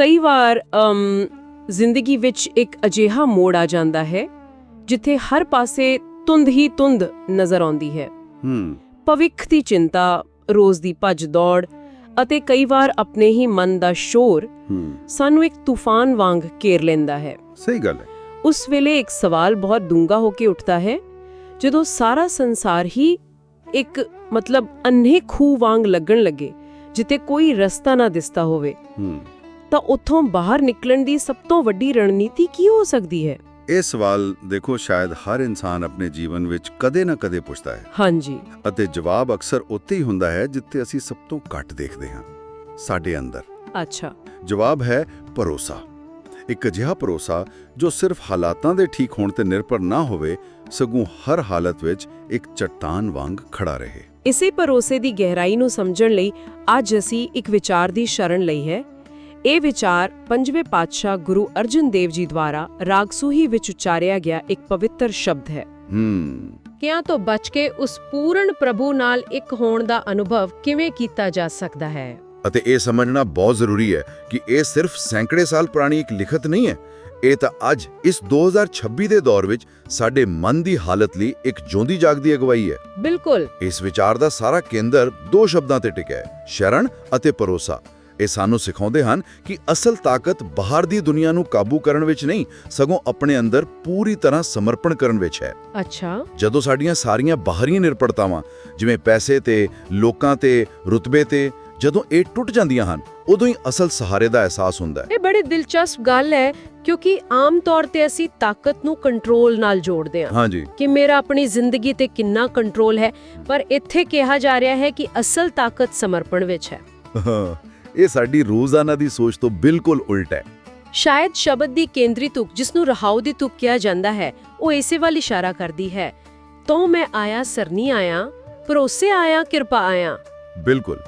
ਕਈ ਵਾਰ ਜ਼ਿੰਦਗੀ ਵਿੱਚ ਇੱਕ ਅਜਿਹਾ ਮੋੜ ਆ ਜਾਂਦਾ ਹੈ ਜਿੱਥੇ ਹਰ ਪਾਸੇ ਤੁੰਦ ਹੀ ਤੁੰਦ ਨਜ਼ਰ ਆਉਂਦੀ ਹੈ। ਹੂੰ। ਭਵਿੱਖ ਦੀ ਚਿੰਤਾ ਰੋਜ਼ ਦੀ ਭੱਜ ਦੌੜ ਅਤੇ ਕਈ ਵਾਰ ਆਪਣੇ ਹੀ ਮਨ ਦਾ ਸ਼ੋਰ ਸਾਨੂੰ ਇੱਕ ਤੂਫਾਨ ਵਾਂਗ ਘੇਰ ਲੈਂਦਾ ਹੈ। ਸਹੀ ਗੱਲ ਹੈ। ਉਸ ਵੇਲੇ ਇੱਕ ਸਵਾਲ ਬਹੁਤ ਡੂੰਘਾ ਹੋ ਕੇ ਉੱਠਦਾ ਹੈ ਜਦੋਂ ਸਾਰਾ ਸੰਸਾਰ ਹੀ ਇੱਕ ਮਤਲਬ ਅੰਨੇ ਖੂਹ ਵਾਂਗ ਲੱਗਣ ਲੱਗੇ ਜਿੱਤੇ ਕੋਈ ਰਸਤਾ ਨਾ ਦਿਸਦਾ ਹੋਵੇ। ਤਾਂ ਉੱਥੋਂ ਬਾਹਰ ਨਿਕਲਣ ਦੀ ਸਭ ਤੋਂ ਵੱਡੀ ਰਣਨੀਤੀ ਕੀ ਹੋ ਸਕਦੀ ਹੈ? ਇਹ ਸਵਾਲ ਦੇਖੋ ਸ਼ਾਇਦ ਹਰ ਇਨਸਾਨ ਆਪਣੇ ਜੀਵਨ ਵਿੱਚ ਕਦੇ ਨਾ ਕਦੇ ਪੁੱਛਦਾ ਹੈ। ਹਾਂਜੀ। ਅਤੇ ਜਵਾਬ ਅਕਸਰ ਉੱਥੇ ਹੀ ਹੁੰਦਾ ਹੈ ਜਿੱਥੇ ਅਸੀਂ ਸਭ ਤੋਂ ਘੱਟ ਦੇਖਦੇ ਹਾਂ ਸਾਡੇ ਅੰਦਰ। ਅੱਛਾ। ਜਵਾਬ ਹੈ ਭਰੋਸਾ। ਇੱਕ ਅਜਿਹਾ ਭਰੋਸਾ ਜੋ ਸਿਰਫ ਹਾਲਾਤਾਂ ਦੇ ਠੀਕ ਹੋਣ ਤੇ ਨਿਰਭਰ ਨਾ ਹੋਵੇ ਸਗੋਂ ਹਰ ਹਾਲਤ ਵਿੱਚ ਇੱਕ ਚਟਾਨ ਵਾਂਗ ਖੜਾ ਰਹੇ। ਇਸੇ ਭਰੋਸੇ ਦੀ ਗਹਿਰਾਈ ਨੂੰ ਸਮਝਣ ਲਈ ਅੱਜ ਅਸੀਂ ਇੱਕ ਵਿਚਾਰ ਦੀ ਸ਼ਰਨ ਲਈ ਹੈ। ਇਹ ਵਿਚਾਰ ਪੰਜਵੇਂ ਪਾਤਸ਼ਾਹ ਗੁਰੂ ਅਰਜਨ ਦੇਵ ਜੀ ਦੁਆਰਾ ਰਾਗ ਸੂਹੀ ਵਿੱਚ ਉਚਾਰਿਆ ਗਿਆ ਇੱਕ ਪਵਿੱਤਰ ਸ਼ਬਦ ਹੈ। ਹੂੰ। ਕਿਆਂ ਤੋਂ ਬਚ ਕੇ ਉਸ ਪੂਰਨ ਪ੍ਰਭੂ ਨਾਲ ਇੱਕ ਹੋਣ ਦਾ ਅਨੁਭਵ ਕਿਵੇਂ ਕੀਤਾ ਜਾ ਸਕਦਾ ਹੈ? ਅਤੇ ਇਹ ਸਮਝਣਾ ਬਹੁਤ ਜ਼ਰੂਰੀ ਹੈ ਕਿ ਇਹ ਸਿਰਫ ਸੈਂਕੜੇ ਸਾਲ ਪੁਰਾਣੀ ਇੱਕ ਲਿਖਤ ਨਹੀਂ ਹੈ। ਇਹ ਤਾਂ ਅੱਜ ਇਸ 2026 ਦੇ ਦੌਰ ਵਿੱਚ ਸਾਡੇ ਮਨ ਦੀ ਹਾਲਤ ਲਈ ਇੱਕ ਜਿਉਂਦੀ ਜਾਗਦੀ ਅਗਵਾਈ ਹੈ। ਬਿਲਕੁਲ। ਇਸ ਵਿਚਾਰ ਦਾ ਸਾਰਾ ਕੇਂਦਰ ਦੋ ਸ਼ਬਦਾਂ ਤੇ ਟਿਕਿਆ ਹੈ ਸ਼ਰਨ ਅਤੇ ਭਰੋਸਾ। ਇਹ ਸਾਨੂੰ ਸਿਖਾਉਂਦੇ ਹਨ ਕਿ ਅਸਲ ਤਾਕਤ ਬਾਹਰ ਦੀ ਦੁਨੀਆ ਨੂੰ ਕਾਬੂ ਕਰਨ ਵਿੱਚ ਨਹੀਂ ਸਗੋਂ ਆਪਣੇ ਅੰਦਰ ਪੂਰੀ ਤਰ੍ਹਾਂ ਸਮਰਪਣ ਕਰਨ ਵਿੱਚ ਹੈ। ਅੱਛਾ। ਜਦੋਂ ਸਾਡੀਆਂ ਸਾਰੀਆਂ ਬਾਹਰੀਆਂ ਨਿਰਪੜਤਾਵਾਂ ਜਿਵੇਂ ਪੈਸੇ ਤੇ ਲੋਕਾਂ ਤੇ ਰੁਤਬੇ ਤੇ ਜਦੋਂ ਇਹ ਟੁੱਟ ਜਾਂਦੀਆਂ ਹਨ ਉਦੋਂ ਹੀ ਅਸਲ ਸਹਾਰੇ ਦਾ ਅਹਿਸਾਸ ਹੁੰਦਾ ਹੈ। ਇਹ ਬੜੀ ਦਿਲਚਸਪ ਗੱਲ ਹੈ ਕਿਉਂਕਿ ਆਮ ਤੌਰ ਤੇ ਅਸੀਂ ਤਾਕਤ ਨੂੰ ਕੰਟਰੋਲ ਨਾਲ ਜੋੜਦੇ ਹਾਂ। ਹਾਂਜੀ। ਕਿ ਮੇਰਾ ਆਪਣੀ ਜ਼ਿੰਦਗੀ ਤੇ ਕਿੰਨਾ ਕੰਟਰੋਲ ਹੈ ਪਰ ਇੱਥੇ ਕਿਹਾ ਜਾ ਰਿਹਾ ਹੈ ਕਿ ਅਸਲ ਤਾਕਤ ਸਮਰਪਣ ਵਿੱਚ ਹੈ। ਇਹ ਸਾਡੀ ਰੋਜ਼ਾਨਾ ਦੀ ਸੋਚ ਤੋਂ ਬਿਲਕੁਲ ਉਲਟ ਹੈ। ਸ਼ਾਇਦ ਸ਼ਬਦ ਦੀ ਕੇਂਦਰੀ ਤੁਕ ਜਿਸ ਨੂੰ ਰਹਾਉ ਦੀ ਤੁਕ ਕਿਹਾ ਜਾਂਦਾ ਹੈ ਉਹ ਇਸੇ ਵੱਲ ਇਸ਼ਾਰਾ ਕਰਦੀ ਹੈ। ਤੋਂ ਮੈਂ ਆਇਆ ਸਰਨੀ ਆਇਆ ਭਰੋਸੇ ਆਇਆ ਕਿਰਪਾ ਆਇਆ। ਬਿਲਕੁਲ।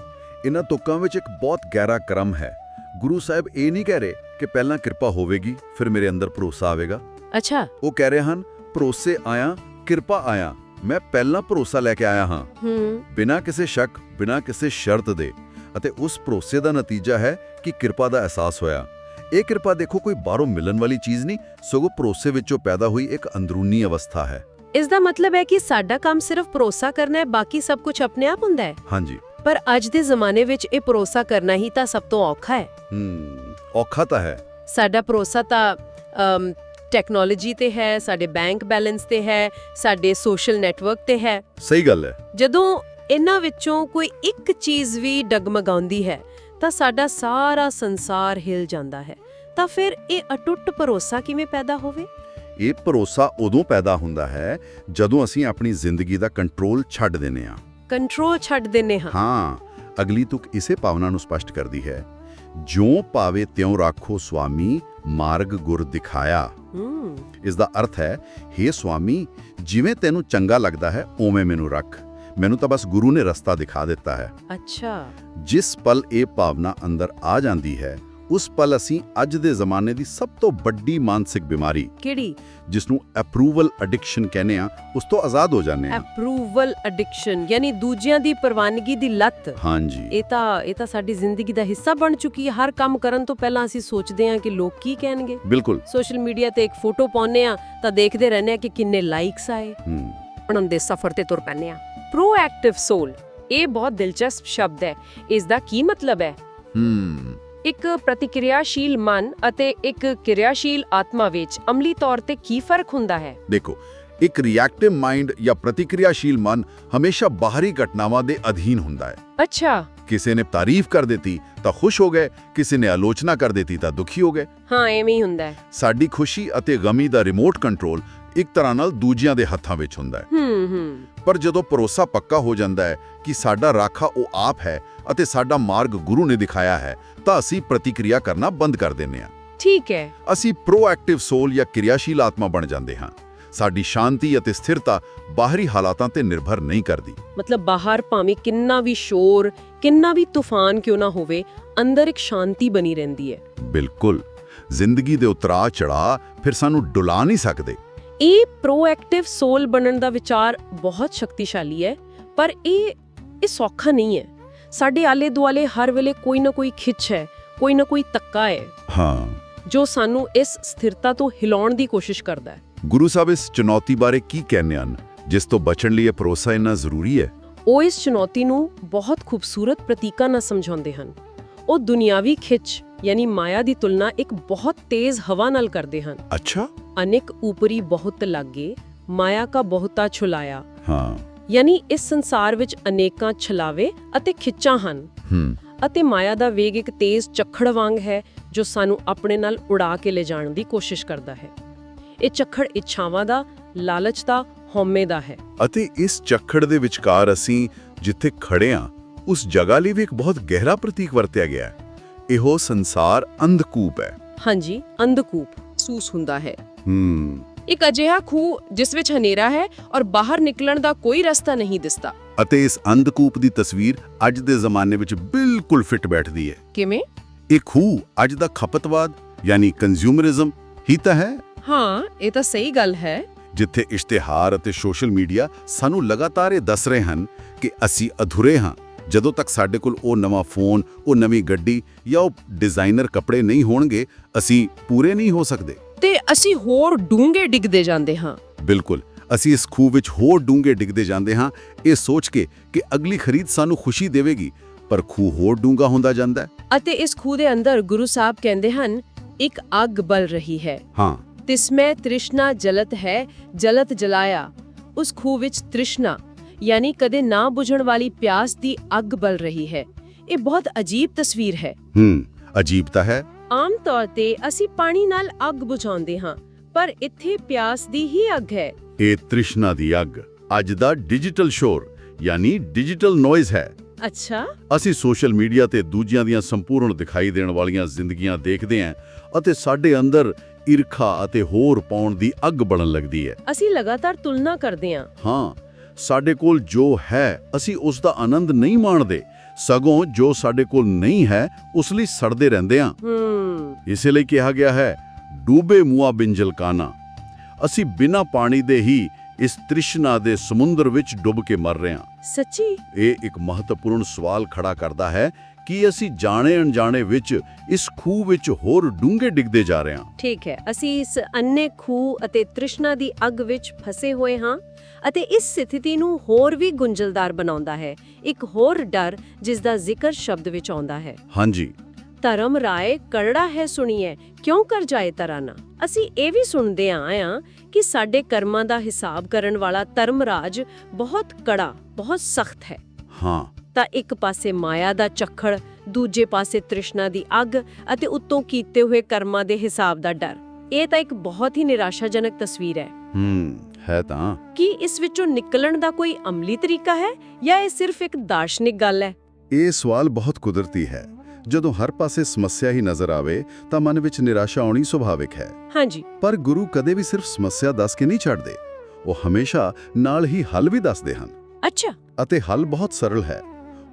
ਇਹਨਾਂ ਤੁਕਾਂ ਵਿੱਚ ਇੱਕ ਬਹੁਤ ਗਹਿਰਾ ਕਰਮ ਹੈ। ਗੁਰੂ ਸਾਹਿਬ ਇਹ ਨਹੀਂ ਕਹਿ ਰਹੇ ਕਿ ਪਹਿਲਾਂ ਕਿਰਪਾ ਹੋਵੇਗੀ ਫਿਰ ਮੇਰੇ ਅੰਦਰ ਭਰੋਸਾ ਆਵੇਗਾ। ਅੱਛਾ। ਉਹ ਕਹਿ ਰਹੇ ਹਨ ਭਰੋਸੇ ਆਇਆ ਕਿਰਪਾ ਆਇਆ। ਮੈਂ ਪਹਿਲਾਂ ਭਰੋਸਾ ਲੈ ਕੇ ਆਇਆ ਹਾਂ। ਹੂੰ। ਬਿਨਾਂ ਕਿਸੇ ਸ਼ੱਕ ਬਿਨਾਂ ਕਿਸੇ ਸ਼ਰਤ ਦੇ। ਅਤੇ ਉਸ ਭਰੋਸੇ ਦਾ ਨਤੀਜਾ ਹੈ ਕਿ ਕਿਰਪਾ ਦਾ ਅਹਿਸਾਸ ਹੋਇਆ। ਇਹ ਕਿਰਪਾ ਦੇਖੋ ਕੋਈ ਬਾਹਰੋਂ ਮਿਲਣ ਵਾਲੀ ਚੀਜ਼ ਨਹੀਂ ਸਗੋਂ ਭਰੋਸੇ ਵਿੱਚੋਂ ਪੈਦਾ ਹੋਈ ਇੱਕ ਅੰਦਰੂਨੀ ਅਵਸਥਾ ਹੈ। ਇਸ ਦਾ ਮਤਲਬ ਹੈ ਕਿ ਸਾਡਾ ਕੰਮ ਸਿਰਫ ਭਰੋਸਾ ਕਰਨਾ ਹੈ ਬਾਕੀ ਸਭ ਕੁਝ ਆਪਣੇ ਆਪ ਹੁੰਦਾ ਹੈ। ਹਾਂਜੀ। ਪਰ ਅੱਜ ਦੇ ਜ਼ਮਾਨੇ ਵਿੱਚ ਇਹ ਭਰੋਸਾ ਕਰਨਾ ਹੀ ਤਾਂ ਸਭ ਤੋਂ ਔਖਾ ਹੈ। ਹੂੰ ਔਖਾ ਤਾਂ ਹੈ। ਸਾਡਾ ਭਰੋਸਾ ਤਾਂ ਟੈਕਨੋਲੋਜੀ ਤੇ ਹੈ ਸਾਡੇ ਬੈਂਕ ਬੈਲੈਂਸ ਤੇ ਹੈ ਸਾਡੇ ਸੋਸ਼ਲ ਨੈਟਵਰਕ ਤੇ ਹੈ। ਸਹੀ ਗੱਲ ਹੈ। ਜਦੋਂ ਇਹਨਾਂ ਵਿੱਚੋਂ ਕੋਈ ਇੱਕ ਚੀਜ਼ ਵੀ ਡਗਮਗਾਉਂਦੀ ਹੈ ਤਾਂ ਸਾਡਾ ਸਾਰਾ ਸੰਸਾਰ ਹਿਲ ਜਾਂਦਾ ਹੈ। ਤਾਂ ਫਿਰ ਇਹ ਅਟੁੱਟ ਭਰੋਸਾ ਕਿਵੇਂ ਪੈਦਾ ਹੋਵੇ? ਇਹ ਭਰੋਸਾ ਉਦੋਂ ਪੈਦਾ ਹੁੰਦਾ ਹੈ ਜਦੋਂ ਅਸੀਂ ਆਪਣੀ ਜ਼ਿੰਦਗੀ ਦਾ ਕੰਟਰੋਲ ਛੱਡ ਦਿੰਦੇ ਹਾਂ। ਕੰਟਰੋਲ ਛੱਡ ਦਿੰਨੇ ਹਾਂ। ਹਾਂ ਅਗਲੀ ਤੁਕ ਇਸੇ ਭਾਵਨਾ ਨੂੰ ਸਪਸ਼ਟ ਕਰਦੀ ਹੈ। ਜਿਉ ਪਾਵੇ ਤਿਉ ਰਾਖੋ ਸੁਆਮੀ ਮਾਰਗ ਗੁਰ ਦਿਖਾਇਆ। ਹੂੰ। ਇਸ ਦਾ ਅਰਥ ਹੈ हे ਸੁਆਮੀ ਜਿਵੇਂ ਤੈਨੂੰ ਚੰਗਾ ਲੱਗਦਾ ਹੈ ਓਵੇਂ ਮੈਨੂੰ ਰੱਖ। ਮੈਨੂੰ ਤਾਂ ਬਸ ਗੁਰੂ ਨੇ ਰਸਤਾ ਦਿਖਾ ਦਿੱਤਾ ਹੈ। ਅੱਛਾ। ਜਿਸ ਪਲ ਇਹ ਭਾਵਨਾ ਅੰਦਰ ਆ ਜਾਂਦੀ ਹੈ ਉਸ ਪਲ ਅਸੀਂ ਅੱਜ ਦੇ ਜ਼ਮਾਨੇ ਦੀ ਸਭ ਤੋਂ ਵੱਡੀ ਮਾਨਸਿਕ ਬਿਮਾਰੀ ਕਿਹੜੀ? ਜਿਸ ਨੂੰ ਅਪਰੂਵਲ ਐਡਿਕਸ਼ਨ ਕਹਿੰਦੇ ਆ ਉਸ ਤੋਂ ਆਜ਼ਾਦ ਹੋ ਜਾਂਦੇ ਆ ਅਪਰੂਵਲ ਐਡਿਕਸ਼ਨ ਯਾਨੀ ਦੂਜਿਆਂ ਦੀ ਪ੍ਰਵਾਨਗੀ ਦੀ ਲੱਤ। ਹਾਂਜੀ। ਇਹ ਤਾਂ ਇਹ ਤਾਂ ਸਾਡੀ ਜ਼ਿੰਦਗੀ ਦਾ ਹਿੱਸਾ ਬਣ ਚੁੱਕੀ ਹੈ। ਹਰ ਕੰਮ ਕਰਨ ਤੋਂ ਪਹਿਲਾਂ ਅਸੀਂ ਸੋਚਦੇ ਹਾਂ ਕਿ ਲੋਕ ਕੀ ਕਹਿਣਗੇ। ਬਿਲਕੁਲ। ਸੋਸ਼ਲ ਮੀਡੀਆ ਤੇ ਇੱਕ ਫੋਟੋ ਪਾਉਂਦੇ ਆ ਤਾਂ ਦੇਖਦੇ ਰਹਿੰਦੇ ਆ ਕਿ ਕਿੰਨੇ ਲਾਈਕਸ ਆਏ। ਹੂੰ। ਬਣਨ ਦੇ ਸਫ਼ਰ ਤੇ ਤੁਰ ਪੈਂਦੇ ਆ ਪ੍ਰੋਐਕਟਿਵ ਸੋਲ ਇਹ ਬਹੁਤ ਦਿਲਚਸਪ ਸ਼ਬਦ ਹੈ। ਇਸ ਦਾ ਕੀ ਮਤਲਬ ਹੈ? ਹੂੰ। ਇੱਕ ਪ੍ਰਤੀਕਿਰਿਆਸ਼ੀਲ ਮਨ ਅਤੇ ਇੱਕ ਕਿਰਿਆਸ਼ੀਲ ਆਤਮਾ ਵਿੱਚ ਅਮਲੀ ਤੌਰ ਤੇ ਕੀ ਫ਼ਰਕ ਹੁੰਦਾ ਹੈ? ਦੇਖੋ ਇੱਕ ਰਿਐਕਟਿਵ ਮਾਈਂਡ ਜਾਂ ਪ੍ਰਤੀਕਿਰਿਆਸ਼ੀਲ ਮਨ ਹਮੇਸ਼ਾ ਬਾਹਰੀ ਘਟਨਾਵਾਂ ਦੇ ਅਧੀਨ ਹੁੰਦਾ ਹੈ। ਅੱਛਾ। ਕਿਸੇ ਨੇ ਤਾਰੀਫ ਕਰ ਦਿੱਤੀ ਤਾਂ ਖੁਸ਼ ਹੋ ਗਏ ਕਿਸੇ ਨੇ ਆਲੋਚਨਾ ਕਰ ਦਿੱਤੀ ਤਾਂ ਦੁਖੀ ਹੋ ਗਏ। ਹਾਂ ਐਵੇਂ ਹੀ ਹੁੰਦਾ ਹੈ। ਸਾਡੀ ਖੁਸ਼ੀ ਅਤੇ ਗਮੀ ਦਾ ਰਿਮੋਟ ਕੰਟਰੋਲ ਇੱਕ ਤਰ੍ਹਾਂ ਨਾਲ ਦੂਜਿਆਂ ਦੇ ਹੱਥਾਂ ਵਿੱਚ ਹੁੰਦਾ ਹੈ। ਹੂੰ ਹੂੰ। ਪਰ ਜਦੋਂ ਭਰੋਸਾ ਪੱਕਾ ਹੋ ਜਾਂਦਾ ਹੈ ਕਿ ਸਾਡਾ ਰਾਖਾ ਉਹ ਆਪ ਹੈ ਅਤੇ ਸਾਡਾ ਮਾਰਗ ਗੁਰੂ ਨੇ ਦਿਖਾਇਆ ਹੈ ਤਾਂ ਅਸੀਂ ਪ੍ਰਤੀਕਿਰਿਆ ਕਰਨਾ ਬੰਦ ਕਰ ਦਿੰਦੇ ਹਾਂ। ਠੀਕ ਹੈ। ਅਸੀਂ ਪ੍ਰੋਐਕਟਿਵ ਸੋਲ ਜਾਂ ਕਿਰਿਆਸ਼ੀਲ ਆਤਮਾ ਬਣ ਜਾਂਦੇ ਹਾਂ। ਸਾਡੀ ਸ਼ਾਂਤੀ ਅਤੇ ਸਥਿਰਤਾ ਬਾਹਰੀ ਹਾਲਾਤਾਂ ਤੇ ਨਿਰਭਰ ਨਹੀਂ ਕਰਦੀ। ਮਤਲਬ ਬਾਹਰ ਭਾਵੇਂ ਕਿੰਨਾ ਵੀ ਸ਼ੋਰ ਕਿੰਨਾ ਵੀ ਤੂਫਾਨ ਕਿਉਂ ਨਾ ਹੋਵੇ ਅੰਦਰ ਇੱਕ ਸ਼ਾਂਤੀ ਬਣੀ ਰਹਿੰਦੀ ਹੈ। ਬਿਲਕੁਲ। ਜ਼ਿੰਦਗੀ ਦੇ ਉਤਰਾਅ ਚੜਾ ਫਿਰ ਸਾਨੂੰ ਡੁਲਾ ਨਹੀਂ ਸਕਦੇ। ਇਹ ਪ੍ਰੋਐਕਟਿਵ ਸੋਲ ਬਣਨ ਦਾ ਵਿਚਾਰ ਬਹੁਤ ਸ਼ਕਤੀਸ਼ਾਲੀ ਹੈ ਪਰ ਇਹ ਇਹ ਸੌਖਾ ਨਹੀਂ ਹੈ। ਸਾਡੇ ਆਲੇ ਦੁਆਲੇ ਹਰ ਵੇਲੇ ਕੋਈ ਨਾ ਕੋਈ ਖਿੱਚ ਹੈ ਕੋਈ ਨਾ ਕੋਈ ਤੱਕਾ ਹੈ। ਹਾਂ। ਜੋ ਸਾਨੂੰ ਇਸ ਸਥਿਰਤਾ ਤੋਂ ਹਿਲਾਉਣ ਦੀ ਕੋਸ਼ਿਸ਼ ਕਰਦਾ ਹੈ। ਗੁਰੂ ਸਾਹਿਬ ਇਸ ਚੁਣੌਤੀ ਬਾਰੇ ਕੀ ਕਹਿੰਦੇ ਹਨ ਜਿਸ ਤੋਂ ਬਚਣ ਲਈ ਇਹ ਭਰੋਸਾ ਇੰਨਾ ਜ਼ਰੂਰੀ ਹੈ? ਉਹ ਇਸ ਚੁਣੌਤੀ ਨੂੰ ਬਹੁਤ ਖੂਬਸੂਰਤ ਪ੍ਰਤੀਕਾਂ ਨਾਲ ਸਮਝਾਉਂਦੇ ਹਨ। ਉਹ ਦੁਨਿਆਵੀ ਖਿੱਚ ਯਾਨੀ ਮਾਇਆ ਦੀ ਤੁਲਨਾ ਇੱਕ ਬਹੁਤ ਤੇਜ਼ ਹਵਾ ਨਾਲ ਕਰਦੇ ਹਨ। ਅੱਛਾ। ਅਨੇਕ ਉਪਰੀ ਬਹੁਤ ਲਾਗੇ ਮਾਇਆ ਕਾ ਬਹੁਤਾ ਛੁਲਾਇਆ। ਹਾਂ। ਯਾਨੀ ਇਸ ਸੰਸਾਰ ਵਿੱਚ ਅਨੇਕਾਂ ਛਲਾਵੇ ਅਤੇ ਖਿੱਚਾਂ ਹਨ। ਹੂੰ। ਅਤੇ ਮਾਇਆ ਦਾ ਵੇਗ ਇੱਕ ਤੇਜ਼ ਝੱਖੜ ਵਾਂਗ ਹੈ ਜੋ ਸਾਨੂੰ ਆਪਣੇ ਨਾਲ ਉਡਾ ਕੇ ਲੈ ਜਾਣ ਦੀ ਕੋਸ਼ਿਸ਼ ਕਰਦਾ ਹੈ। ਇਹ ਝੱਖੜ ਇੱਛਾਵਾਂ ਦਾ ਲਾਲਚ ਦਾ ਹਉਮੈ ਦਾ ਹੈ। ਅਤੇ ਇਸ ਚੱਖੜ ਦੇ ਵਿਚਕਾਰ ਅਸੀਂ ਜਿੱਥੇ ਖੜੇ ਹਾਂ ਉਸ ਜਗ੍ਹਾ ਲਈ ਵੀ ਇੱਕ ਬਹੁਤ ਗਹਿਰਾ ਪ੍ਰਤੀਕ ਵਰਤਿਆ ਗਿਆ ਹੈ। ਇਹੋ ਸੰਸਾਰ ਅੰਧਕੂਪ ਹੈ। ਹਾਂਜੀ ਅੰਧਕੂਪ ਸੂਸ ਹੁੰਦਾ ਹੈ। ਹੂੰ। ਇੱਕ ਅਜਿਹਾ ਖੂਹ ਜਿਸ ਵਿੱਚ ਹਨੇਰਾ ਹੈ ਔਰ ਬਾਹਰ ਨਿਕਲਣ ਦਾ ਕੋਈ ਰਸਤਾ ਨਹੀਂ ਦਿਸਦਾ। ਅਤੇ ਇਸ ਅੰਧਕੂਪ ਦੀ ਤਸਵੀਰ ਅੱਜ ਦੇ ਜ਼ਮਾਨੇ ਵਿੱਚ ਬਿਲਕੁਲ ਫਿੱਟ ਬੈਠਦੀ ਹੈ। ਕਿਵੇਂ? ਇਹ ਖੂਹ ਅੱਜ ਦਾ ਖਪਤਵਾਦ ਯਾਨੀ ਕੰਜ਼ਿਊਮਰਿਜ਼ਮ ਹੀ ਤਾਂ ਹੈ ਹਾਂ ਇਹ ਤਾਂ ਸਹੀ ਗੱਲ ਹੈ। ਜਿੱਥੇ ਇਸ਼ਤਿਹਾਰ ਅਤੇ ਸੋਸ਼ਲ ਮੀਡੀਆ ਸਾਨੂੰ ਲਗਾਤਾਰ ਇਹ ਦੱਸ ਰਹੇ ਹਨ ਕਿ ਅਸੀਂ ਅਧੂਰੇ ਹਾਂ। ਜਦੋਂ ਤੱਕ ਸਾਡੇ ਕੋਲ ਉਹ ਨਵਾਂ ਫੋਨ ਉਹ ਨਵੀਂ ਗੱਡੀ ਜਾਂ ਉਹ ਡਿਜ਼ਾਈਨਰ ਕੱਪੜੇ ਨਹੀਂ ਹੋਣਗੇ ਅਸੀਂ ਪੂਰੇ ਨਹੀਂ ਹੋ ਸਕਦੇ। ਤੇ ਅਸੀਂ ਹੋਰ ਡੂੰਘੇ ਡਿੱਗਦੇ ਜਾਂਦੇ ਹਾਂ। ਬਿਲਕੁਲ ਅਸੀਂ ਇਸ ਖੂਹ ਵਿੱਚ ਹੋਰ ਡੂੰਘੇ ਡਿੱਗਦੇ ਜਾਂਦੇ ਹਾਂ। ਇਹ ਸੋਚ ਕੇ ਕਿ ਅਗਲੀ ਖਰੀਦ ਸਾਨੂੰ ਖੁਸ਼ੀ ਦੇਵੇਗੀ ਪਰ ਖੂਹ ਹੋਰ ਡੂੰਘਾ ਹੁੰਦਾ ਜਾਂਦਾ ਹੈ। ਅਤੇ ਇਸ ਖੂਹ ਦੇ ਅੰਦਰ ਗੁਰੂ ਸਾਹਿਬ ਕਹਿੰਦੇ ਹਨ ਇੱਕ ਅੱਗ ਬਲ ਰਹੀ ਹੈ। ਹਾਂ। ਤਿਸਮੈ ਤ੍ਰਿਸ਼ਨਾ ਜਲਤ ਹੈ ਜਲਤ ਜਲਾਇਆ। ਉਸ ਖੂਹ ਵਿੱਚ ਤ੍ਰਿਸ਼ਨਾ ਯਾਨੀ ਕਦੇ ਨਾ ਬੁਝਣ ਵਾਲੀ ਪਿਆਸ ਦੀ ਅੱਗ ਬਲ ਰਹੀ ਹੈ। ਇਹ ਬਹੁਤ ਅਜੀਬ ਤਸਵੀਰ ਹੈ। ਹੂੰ ਅਜੀਬ ਤਾਂ ਹੈ। ਆਮ ਤੌਰ ਤੇ ਅਸੀਂ ਪਾਣੀ ਨਾਲ ਅੱਗ ਬੁਝਾਉਂਦੇ ਹਾਂ ਪਰ ਇੱਥੇ ਪਿਆਸ ਦੀ ਹੀ ਅੱਗ ਹੈ। ਇਹ ਤ੍ਰਿਸ਼ਨਾ ਦੀ ਅੱਗ ਅੱਜ ਦਾ ਡਿਜੀਟਲ ਸ਼ੋਰ ਯਾਨੀ ਡਿਜੀਟਲ ਨੋਇਜ਼ ਹੈ। ਅੱਛਾ। ਅਸੀਂ ਸੋਸ਼ਲ ਮੀਡੀਆ ਤੇ ਦੂਜਿਆਂ ਦੀਆਂ ਸੰਪੂਰਨ ਦਿਖਾਈ ਦੇਣ ਵਾਲੀਆਂ ਜ਼ਿੰਦਗੀਆਂ ਦੇਖਦੇ ਹਾਂ ਅਤੇ ਸਾਡੇ ਅੰਦਰ ਈਰਖਾ ਅਤੇ ਹੋਰ ਪਾਉਣ ਦੀ ਅੱਗ ਬਲਣ ਲੱਗਦੀ ਹੈ। ਅਸੀਂ ਲਗਾਤਾਰ ਤੁਲਨਾ ਕਰਦੇ ਹਾਂ। ਹਾਂ ਸਾਡੇ ਕੋਲ ਜੋ ਹੈ ਅਸੀਂ ਉਸ ਦਾ ਆਨੰਦ ਨਹੀਂ ਮਾਣਦੇ। ਸਗੋਂ ਜੋ ਸਾਡੇ ਕੋਲ ਨਹੀਂ ਹੈ ਉਸ ਲਈ ਸੜਦੇ ਰਹਿੰਦੇ ਹਾਂ। ਹੂੰ। ਇਸੇ ਲਈ ਕਿਹਾ ਗਿਆ ਹੈ ਡੂਬੇ ਮੂਆ ਬਿੰਜਲ ਕਾਨਾ ਅਸੀਂ ਬਿਨਾਂ ਪਾਣੀ ਦੇ ਹੀ ਇਸ ਤ੍ਰਿਸ਼ਨਾ ਦੇ ਸਮੁੰਦਰ ਵਿੱਚ ਡੁੱਬ ਕੇ ਮਰ ਰਹੇ ਹਾਂ। ਸੱਚੀ? ਇਹ ਇੱਕ ਮਹੱਤਵਪੂਰਨ ਸਵਾਲ ਖੜਾ ਕਰਦਾ ਹੈ ਕਿ ਅਸੀਂ ਜਾਣੇ ਅਣਜਾਣੇ ਵਿੱਚ ਇਸ ਖੂਹ ਵਿੱਚ ਹੋਰ ਡੂੰਘੇ ਡਿੱਗਦੇ ਜਾ ਰਹੇ ਹਾਂ? ਠੀਕ ਹੈ ਅਸੀਂ ਇਸ ਅੰਨੇ ਖੂਹ ਅਤੇ ਤ੍ਰਿਸ਼ਨਾ ਦੀ ਅੱਗ ਵਿੱਚ ਫਸੇ ਹੋਏ ਹਾਂ ਅਤੇ ਇਸ ਸਥਿਤੀ ਨੂੰ ਹੋਰ ਵੀ ਗੁੰਝਲਦਾਰ ਬਣਾਉਂਦਾ ਹੈ ਇੱਕ ਹੋਰ ਡਰ ਜਿਸ ਦਾ ਜ਼ਿਕਰ ਸ਼ਬਦ ਵਿੱਚ ਆਉਂਦਾ ਹੈ। ਹਾਂਜੀ। ਧਰਮ ਰਾਏ ਕਰੜਾ ਹੈ ਸੁਣੀਏ ਕਿਉਂ ਕਰ ਜਾਏ ਤਰਾਨਾ? ਅਸੀਂ ਇਹ ਵੀ ਸੁਣਦੇ ਹਾਂ ਕਿ ਸਾਡੇ ਕਰਮਾਂ ਦਾ ਹਿਸਾਬ ਕਰਨ ਵਾਲਾ ਧਰਮਰਾਜ ਬਹੁਤ ਕੜਾ ਬਹੁਤ ਸਖਤ ਹੈ। ਹਾਂ ਤਾਂ ਇੱਕ ਪਾਸੇ ਮਾਇਆ ਦਾ ਚੱਖੜ ਦੂਜੇ ਪਾਸੇ ਤ੍ਰਿਸ਼ਨਾ ਦੀ ਅੱਗ ਅਤੇ ਉੱਤੋਂ ਕੀਤੇ ਹੋਏ ਕਰਮਾਂ ਦੇ ਹਿਸਾਬ ਦਾ ਡਰ। ਇਹ ਤਾਂ ਇੱਕ ਬਹੁਤ ਹੀ ਨਿਰਾਸ਼ਾਜਨਕ ਤਸਵੀਰ ਹੈ। ਹੂੰ ਹੈ ਤਾਂ। ਕੀ ਇਸ ਵਿੱਚੋਂ ਨਿਕਲਣ ਦਾ ਕੋਈ ਅਮਲੀ ਤਰੀਕਾ ਹੈ ਜਾਂ ਇਹ ਸਿਰਫ ਇੱਕ ਦਾਰਸ਼ਨਿਕ ਗੱਲ ਹੈ? ਇਹ ਸਵਾਲ ਬਹੁਤ ਕੁਦਰਤੀ ਹੈ। ਜਦੋਂ ਹਰ ਪਾਸੇ ਸਮੱਸਿਆ ਹੀ ਨਜ਼ਰ ਆਵੇ ਤਾਂ ਮਨ ਵਿੱਚ ਨਿਰਾਸ਼ਾ ਆਉਣੀ ਸੁਭਾਵਿਕ ਹੈ। ਹਾਂਜੀ। ਪਰ ਗੁਰੂ ਕਦੇ ਵੀ ਸਿਰਫ ਸਮੱਸਿਆ ਦੱਸ ਕੇ ਨਹੀਂ ਛੱਡਦੇ। ਉਹ ਹਮੇਸ਼ਾ ਨਾਲ ਹੀ ਹੱਲ ਵੀ ਦੱਸਦੇ ਹਨ। ਅੱਛਾ। ਅਤੇ ਹੱਲ ਬਹੁਤ ਸਰਲ ਹੈ।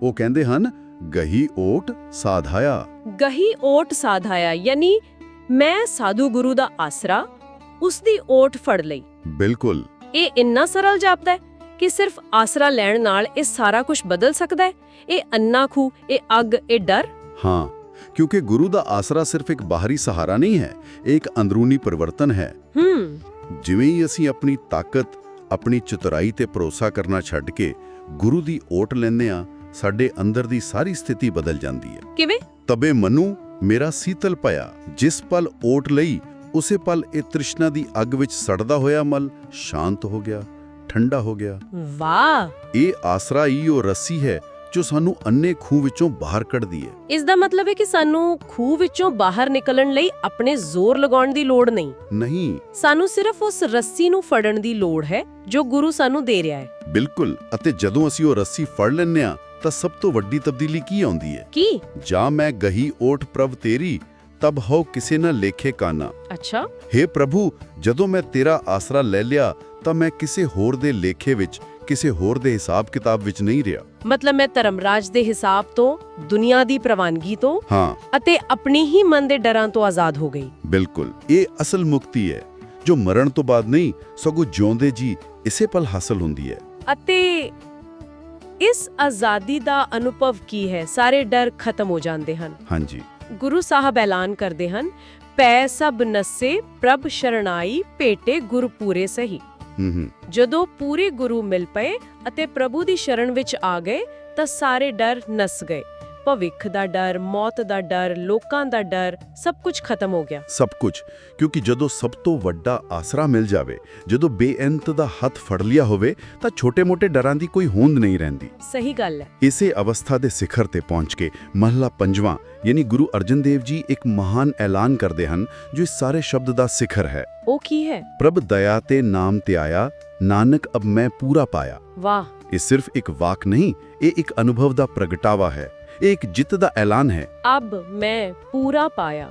ਉਹ ਕਹਿੰਦੇ ਹਨ ਗਹੀ ਓਟ ਸਾਧਾਇਆ। ਗਹੀ ਓਟ ਸਾਧਾਇਆ ਯਾਨੀ ਮੈਂ ਸਾਧੂ ਗੁਰੂ ਦਾ ਆਸਰਾ ਉਸ ਦੀ ਓਟ ਫੜ ਲਈ। ਬਿਲਕੁਲ। ਇਹ ਇੰਨਾ ਸਰਲ ਜਾਪਦਾ ਹੈ ਕਿ ਸਿਰਫ ਆਸਰਾ ਲੈਣ ਨਾਲ ਇਹ ਸਾਰਾ ਕੁਝ ਬਦਲ ਸਕਦਾ ਹੈ? ਇਹ ਅੰਨਾ ਖੂ ਇਹ ਅੱਗ ਇਹ ਡਰ? ਹਾਂ ਕਿਉਂਕਿ ਗੁਰੂ ਦਾ ਆਸਰਾ ਸਿਰਫ ਇੱਕ ਬਾਹਰੀ ਸਹਾਰਾ ਨਹੀਂ ਹੈ ਇਹ ਇੱਕ ਅੰਦਰੂਨੀ ਪਰਿਵਰਤਨ ਹੈ। ਹੂੰ। ਜਿਵੇਂ ਹੀ ਅਸੀਂ ਆਪਣੀ ਤਾਕਤ ਆਪਣੀ ਚਤੁਰਾਈ ਤੇ ਭਰੋਸਾ ਕਰਨਾ ਛੱਡ ਕੇ ਗੁਰੂ ਦੀ ਓਟ ਲੈਂਦੇ ਆ ਸਾਡੇ ਅੰਦਰ ਦੀ ਸਾਰੀ ਸਥਿਤੀ ਬਦਲ ਜਾਂਦੀ ਹੈ। ਕਿਵੇਂ? ਤਬੇ ਮਨੂ ਮੇਰਾ ਸੀਤਲ ਪਿਆ ਜਿਸ ਪਲ ਓਟ ਲਈ ਉਸੇ ਪਲ ਇਹ ਤ੍ਰਿਸ਼ਨਾ ਦੀ ਅੱਗ ਵਿੱਚ ਸੜਦਾ ਹੋਇਆ ਮਲ ਸ਼ਾਂਤ ਹੋ ਗਿਆ ਠੰਡਾ ਹੋ ਗਿਆ। ਵਾਹ! ਇਹ ਆਸਰਾ ਹੀ ਉਹ ਰੱਸੀ ਹੈ ਜੋ ਸਾਨੂੰ ਅੰਨੇ ਖੂਹ ਵਿੱਚੋਂ ਬਾਹਰ ਕੱਢਦੀ ਹੈ। ਇਸ ਦਾ ਮਤਲਬ ਹੈ ਕਿ ਸਾਨੂੰ ਖੂਹ ਵਿੱਚੋਂ ਬਾਹਰ ਨਿਕਲਣ ਲਈ ਆਪਣੇ ਜ਼ੋਰ ਲਗਾਉਣ ਦੀ ਲੋੜ ਨਹੀਂ। ਨਹੀਂ। ਸਾਨੂੰ ਸਿਰਫ ਉਸ ਰੱਸੀ ਨੂੰ ਫੜਨ ਦੀ ਲੋੜ ਹੈ ਜੋ ਗੁਰੂ ਸਾਨੂੰ ਦੇ ਰਿਹਾ ਹੈ। ਬਿਲਕੁਲ ਅਤੇ ਜਦੋਂ ਅਸੀਂ ਉਹ ਰੱਸੀ ਫੜ ਲੈਂਦੇ ਆ ਤਾਂ ਸਭ ਤੋਂ ਵੱਡੀ ਤਬਦੀਲੀ ਕੀ ਆਉਂਦੀ ਹੈ? ਕੀ? ਜਾਂ ਮੈਂ ਗਹੀ ਓਟ ਪ੍ਰਭ ਤੇਰੀ ਤਬ ਹੋ ਕਿਸੇ ਨਾ ਲੇਖੇ ਕਾਨਾ। ਅੱਛਾ। हे ਪ੍ਰਭੂ ਜਦੋਂ ਮੈਂ ਤੇਰਾ ਆਸਰਾ ਲੈ ਲਿਆ ਤਾਂ ਮੈਂ ਕਿਸੇ ਹੋਰ ਦੇ ਲੇਖੇ ਵਿੱਚ ਕਿਸੇ ਹੋਰ ਦੇ ਹਿਸਾਬ ਕਿਤਾਬ ਵਿੱਚ ਨਹੀਂ ਰਿਹਾ। ਮਤਲਬ ਮੈਂ ਧਰਮਰਾਜ ਦੇ ਹਿਸਾਬ ਤੋਂ ਦੁਨੀਆ ਦੀ ਪ੍ਰਵਾਨਗੀ ਤੋਂ ਹਾਂ। ਅਤੇ ਆਪਣੀ ਹੀ ਮਨ ਦੇ ਡਰਾਂ ਤੋਂ ਆਜ਼ਾਦ ਹੋ ਗਈ। ਬਿਲਕੁਲ। ਇਹ ਅਸਲ ਮੁਕਤੀ ਹੈ। ਜੋ ਮਰਨ ਤੋਂ ਬਾਅਦ ਨਹੀਂ ਸਗੋਂ ਜਿਉਂਦੇ ਜੀ ਇਸੇ ਪਲ ਹਾਸਲ ਹੁੰਦੀ ਹੈ। ਅਤੇ ਇਸ ਆਜ਼ਾਦੀ ਦਾ ਅਨੁਭਵ ਕੀ ਹੈ? ਸਾਰੇ ਡਰ ਖਤਮ ਹੋ ਜਾਂਦੇ ਹਨ। ਹਾਂਜੀ। ਗੁਰੂ ਸਾਹਿਬ ਐਲਾਨ ਕਰਦੇ ਹਨ ਪੈ ਸਭ ਨਸੇ ਪ੍ਰਭ ਸ਼ਰਣਾਈ ਭੇਟੇ ਗੁਰ ਪੂਰੇ ਸਹੀ। ਜਦੋਂ ਪੂਰੇ ਗੁਰੂ ਮਿਲ ਪਏ ਅਤੇ ਪ੍ਰਭੂ ਦੀ ਸ਼ਰਨ ਵਿੱਚ ਆ ਗਏ ਤਾਂ ਸਾਰੇ ਡਰ ਨਸ ਗਏ। ਭਵਿੱਖ ਦਾ ਡਰ ਮੌਤ ਦਾ ਡਰ ਲੋਕਾਂ ਦਾ ਡਰ ਸਭ ਕੁਝ ਖਤਮ ਹੋ ਗਿਆ। ਸਭ ਕੁਝ ਕਿਉਂਕਿ ਜਦੋਂ ਸਭ ਤੋਂ ਵੱਡਾ ਆਸਰਾ ਮਿਲ ਜਾਵੇ ਜਦੋਂ ਬੇਅੰਤ ਦਾ ਹੱਥ ਫੜ ਲਿਆ ਹੋਵੇ ਤਾਂ ਛੋਟੇ-ਮੋਟੇ ਡਰਾਂ ਦੀ ਕੋਈ ਹੋਂਦ ਨਹੀਂ ਰਹਿੰਦੀ। ਸਹੀ ਗੱਲ ਹੈ। ਇਸੇ ਅਵਸਥਾ ਦੇ ਸਿਖਰ ਤੇ ਪਹੁੰਚ ਕੇ ਮਹਲਾ ਪੰਜਵਾਂ ਯਾਨੀ ਗੁਰੂ ਅਰਜਨ ਦੇਵ ਜੀ ਇੱਕ ਮਹਾਨ ਐਲਾਨ ਕਰਦੇ ਹਨ ਜੋ ਇਸ ਸਾਰੇ ਸ਼ਬਦ ਦਾ ਸਿਖਰ ਹੈ। ਉਹ ਕੀ ਹੈ? ਪ੍ਰਭ ਦਇਆ ਤੇ ਨਾਮ ਤੇ ਆਇਆ ਨਾਨਕ ਅਬ ਮੈਂ ਪੂਰਾ ਪਾਇਆ। ਵਾਹ। ਇਹ ਸਿਰਫ ਇੱਕ ਵਾਕ ਨਹੀਂ ਇਹ ਇੱਕ ਅਨੁਭਵ ਦਾ ਪ੍ਰਗਟਾਵਾ ਹੈ। ਇਹ ਇੱਕ ਜਿੱਤ ਦਾ ਐਲਾਨ ਹੈ। ਅਬ ਮੈਂ ਪੂਰਾ ਪਾਇਆ।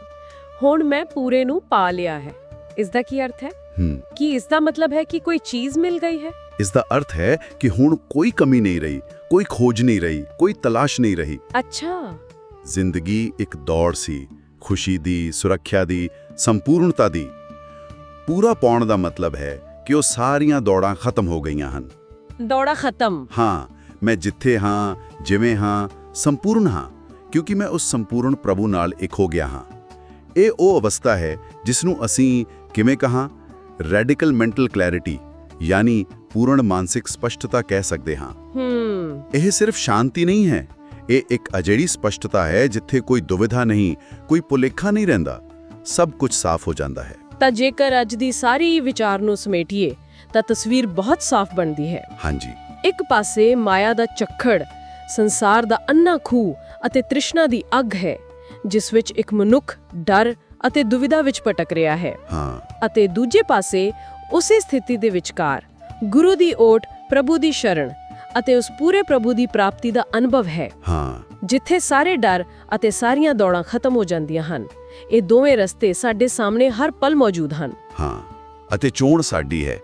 ਹੁਣ ਮੈਂ ਪੂਰੇ ਨੂੰ ਪਾ ਲਿਆ ਹੈ। ਇਸ ਦਾ ਕੀ ਅਰਥ ਹੈ? ਹੂੰ। ਕੀ ਇਸ ਦਾ ਮਤਲਬ ਹੈ ਕਿ ਕੋਈ ਚੀਜ਼ ਮਿਲ ਗਈ ਹੈ? ਇਸ ਦਾ ਅਰਥ ਹੈ ਕਿ ਹੁਣ ਕੋਈ ਕਮੀ ਨਹੀਂ ਰਹੀ ਕੋਈ ਖੋਜ ਨਹੀਂ ਰਹੀ ਕੋਈ ਤਲਾਸ਼ ਨਹੀਂ ਰਹੀ। ਅੱਛਾ। ਜ਼ਿੰਦਗੀ ਇੱਕ ਦੌੜ ਸੀ ਖੁਸ਼ੀ ਦੀ ਸੁਰੱਖਿਆ ਦੀ ਸੰਪੂਰਨਤਾ ਦੀ। ਪੂਰਾ ਪਾਉਣ ਦਾ ਮਤਲਬ ਹੈ ਕਿ ਉਹ ਸਾਰੀਆਂ ਦੌੜਾਂ ਖਤਮ ਹੋ ਗਈਆਂ ਹਨ। ਦੌੜਾ ਖਤਮ। ਹਾਂ ਮੈਂ ਜਿੱਥੇ ਹਾਂ ਜਿਵੇਂ ਹਾਂ ਸੰਪੂਰਨ ਹਾਂ ਕਿਉਂਕਿ ਮੈਂ ਉਸ ਸੰਪੂਰਨ ਪ੍ਰਭੂ ਨਾਲ ਇੱਕ ਹੋ ਗਿਆ ਹਾਂ। ਇਹ ਉਹ ਅਵਸਥਾ ਹੈ ਜਿਸ ਨੂੰ ਅਸੀਂ ਕਿਵੇਂ ਕਹਾਂ? ਰੈਡੀਕਲ ਮੈਂਟਲ ਕਲੈਰਿਟੀ ਯਾਨੀ ਪੂਰਨ ਮਾਨਸਿਕ ਸਪਸ਼ਟਤਾ ਕਹਿ ਸਕਦੇ ਹਾਂ। ਹੂੰ। ਇਹ ਸਿਰਫ ਸ਼ਾਂਤੀ ਨਹੀਂ ਹੈ ਇਹ ਇੱਕ ਅਜਿਹੀ ਸਪਸ਼ਟਤਾ ਹੈ ਜਿੱਥੇ ਕੋਈ ਦੁਵਿਧਾ ਨਹੀਂ ਕੋਈ ਭੁਲੇਖਾ ਨਹੀਂ ਰਹਿੰਦਾ ਸਭ ਕੁਝ ਸਾਫ਼ ਹੋ ਜਾਂਦਾ ਹੈ। ਤਾਂ ਜੇਕਰ ਅੱਜ ਦੀ ਸਾਰੀ ਵਿਚਾਰ ਨੂੰ ਸਮੇਟੀਏ ਤਾਂ ਤਸਵੀਰ ਬਹੁਤ ਸਾਫ਼ ਬਣਦੀ ਹੈ। ਹਾਂਜੀ। ਇੱਕ ਪਾਸੇ ਮਾਇਆ ਦਾ ਚੱਖੜ ਸੰਸਾਰ ਦਾ ਅੰਨਾ ਖੂਹ ਅਤੇ ਤ੍ਰਿਸ਼ਨਾ ਦੀ ਅੱਗ ਹੈ ਜਿਸ ਵਿੱਚ ਇੱਕ ਮਨੁੱਖ ਡਰ ਅਤੇ ਦੁਵਿਧਾ ਵਿੱਚ ਭਟਕ ਰਿਹਾ ਹੈ। ਹਾਂ। ਅਤੇ ਦੂਜੇ ਪਾਸੇ ਉਸੇ ਸਥਿਤੀ ਦੇ ਵਿਚਕਾਰ ਗੁਰੂ ਦੀ ਓਟ ਪ੍ਰਭੂ ਦੀ ਸ਼ਰਣ ਅਤੇ ਉਸ ਪੂਰੇ ਪ੍ਰਭੂ ਦੀ ਪ੍ਰਾਪਤੀ ਦਾ ਅਨੁਭਵ ਹੈ। ਹਾਂ। ਜਿੱਥੇ ਸਾਰੇ ਡਰ ਅਤੇ ਸਾਰੀਆਂ ਦੌੜਾਂ ਖਤਮ ਹੋ ਜਾਂਦੀਆਂ ਹਨ ਇਹ ਦੋਵੇਂ ਰਸਤੇ ਸਾਡੇ ਸਾਹਮਣੇ ਹਰ ਪਲ ਮੌਜੂਦ ਹਨ। ਹਾਂ। ਅਤੇ ਚੋਣ ਸਾਡੀ ਹੈ।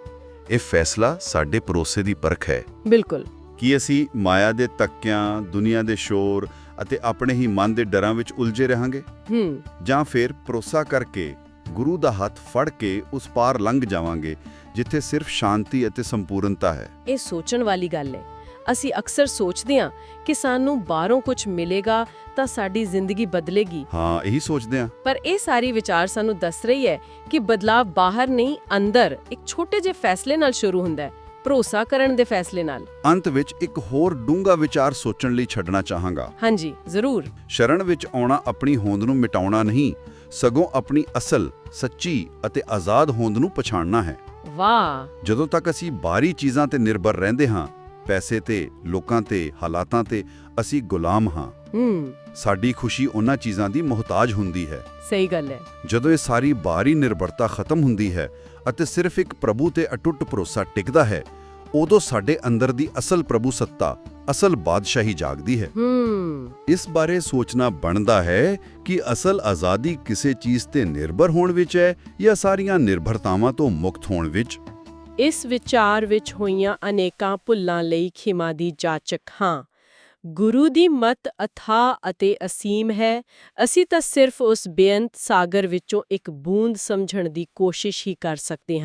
ਇਹ ਫੈਸਲਾ ਸਾਡੇ ਭਰੋਸੇ ਦੀ ਪਰਖ ਹੈ। ਬਿਲਕੁਲ। ਕੀ ਅਸੀਂ ਮਾਇਆ ਦੇ ਤੱਕਿਆਂ ਦੁਨੀਆ ਦੇ ਸ਼ੋਰ ਅਤੇ ਆਪਣੇ ਹੀ ਮਨ ਦੇ ਡਰਾਂ ਵਿੱਚ ਉਲਝੇ ਰਹਾਂਗੇ? ਹੂੰ। ਜਾਂ ਫਿਰ ਭਰੋਸਾ ਕਰਕੇ ਗੁਰੂ ਦਾ ਹੱਥ ਫੜ ਕੇ ਉਸ ਪਾਰ ਲੰਘ ਜਾਵਾਂਗੇ ਜਿੱਥੇ ਸਿਰਫ ਸ਼ਾਂਤੀ ਅਤੇ ਸੰਪੂਰਨਤਾ ਹੈ? ਇਹ ਸੋਚਣ ਵਾਲੀ ਗੱਲ ਹੈ। ਅਸੀਂ ਅਕਸਰ ਸੋਚਦੇ ਹਾਂ ਕਿ ਸਾਨੂੰ ਬਾਹਰੋਂ ਕੁਝ ਮਿਲੇਗਾ ਤਾਂ ਸਾਡੀ ਜ਼ਿੰਦਗੀ ਬਦਲੇਗੀ। ਹਾਂ ਇਹੀ ਸੋਚਦੇ ਹਾਂ। ਪਰ ਇਹ ਸਾਰੀ ਵਿਚਾਰ ਸਾਨੂੰ ਦੱਸ ਰਹੀ ਹੈ ਕਿ ਬਦਲਾਅ ਬਾਹਰ ਨਹੀਂ ਅੰਦਰ ਇੱਕ ਛੋਟੇ ਜਿਹੇ ਫੈਸਲੇ ਨਾਲ ਸ਼ੁਰੂ ਹੁੰਦਾ ਹੈ। ਭਰੋਸਾ ਕਰਨ ਦੇ ਫੈਸਲੇ ਨਾਲ। ਅੰਤ ਵਿੱਚ ਇੱਕ ਹੋਰ ਡੂੰਘਾ ਵਿਚਾਰ ਸੋਚਣ ਲਈ ਛੱਡਣਾ ਚਾਹਾਂਗਾ। ਹਾਂਜੀ ਜ਼ਰੂਰ। ਸ਼ਰਨ ਵਿੱਚ ਆਉਣਾ ਆਪਣੀ ਹੋਂਦ ਨੂੰ ਮਿਟਾਉਣਾ ਨਹੀਂ ਸਗੋਂ ਆਪਣੀ ਅਸਲ ਸੱਚੀ ਅਤੇ ਆਜ਼ਾਦ ਹੋਂਦ ਨੂੰ ਪਛਾਣਨਾ ਹੈ। ਵਾਹ। ਜਦੋਂ ਤੱਕ ਅਸੀਂ ਬਾਹਰੀ ਚੀਜ਼ਾਂ ਤੇ ਨਿਰਭਰ ਰਹਿੰਦੇ ਹਾਂ ਪੈਸੇ ਤੇ ਲੋਕਾਂ ਤੇ ਹਾਲਾਤਾਂ ਤੇ ਅਸੀਂ ਗੁਲਾਮ ਹਾਂ। ਹੂੰ। ਸਾਡੀ ਖੁਸ਼ੀ ਉਹਨਾਂ ਚੀਜ਼ਾਂ ਦੀ ਮੁਹਤਾਜ ਹੁੰਦੀ ਹੈ। ਸਹੀ ਗੱਲ ਹੈ। ਜਦੋਂ ਇਹ ਸਾਰੀ ਬਾਹਰੀ ਨਿਰਭਰਤਾ ਖਤਮ ਹੁੰਦੀ ਹੈ ਅਤੇ ਸਿਰਫ ਇੱਕ ਪ੍ਰਭੂ ਤੇ ਅਟੁੱਟ ਭਰੋਸਾ ਟਿਕਦਾ ਹੈ ਉਦੋਂ ਸਾਡੇ ਅੰਦਰ ਦੀ ਅਸਲ ਪ੍ਰਭੂ ਸੱਤਾ ਅਸਲ ਬਾਦਸ਼ਾਹੀ ਜਾਗਦੀ ਹੈ। ਇਸ ਬਾਰੇ ਸੋਚਣਾ ਬਣਦਾ ਹੈ ਕਿ ਅਸਲ ਆਜ਼ਾਦੀ ਕਿਸੇ ਚੀਜ਼ ਤੇ ਨਿਰਭਰ ਹੋਣ ਵਿੱਚ ਹੈ ਜਾਂ ਸਾਰੀਆਂ ਨਿਰਭਰਤਾਵਾਂ ਤੋਂ ਮੁਕਤ ਹੋਣ ਵਿੱਚ। ਇਸ ਵਿਚਾਰ ਵਿੱਚ ਹੋਈਆਂ ਅਨੇਕਾਂ ਭੁੱਲਾਂ ਲਈ ਖਿਮਾ ਦੀ ਜਾਚਕ ਹਾਂ। ਗੁਰੂ ਦੀ ਮਤ ਅਥਾ ਅਤੇ ਅਸੀਮ ਹੈ। ਅਸੀਂ ਤਾਂ ਸਿਰਫ ਉਸ ਬੇਅੰਤ ਸਾਗਰ ਵਿੱਚੋਂ ਇੱਕ ਬੂੰਦ ਸਮਝਣ ਦੀ ਕੋਸ਼ਿਸ਼ ਹੀ ਕਰ ਸਕਦੇ ਹਾਂ।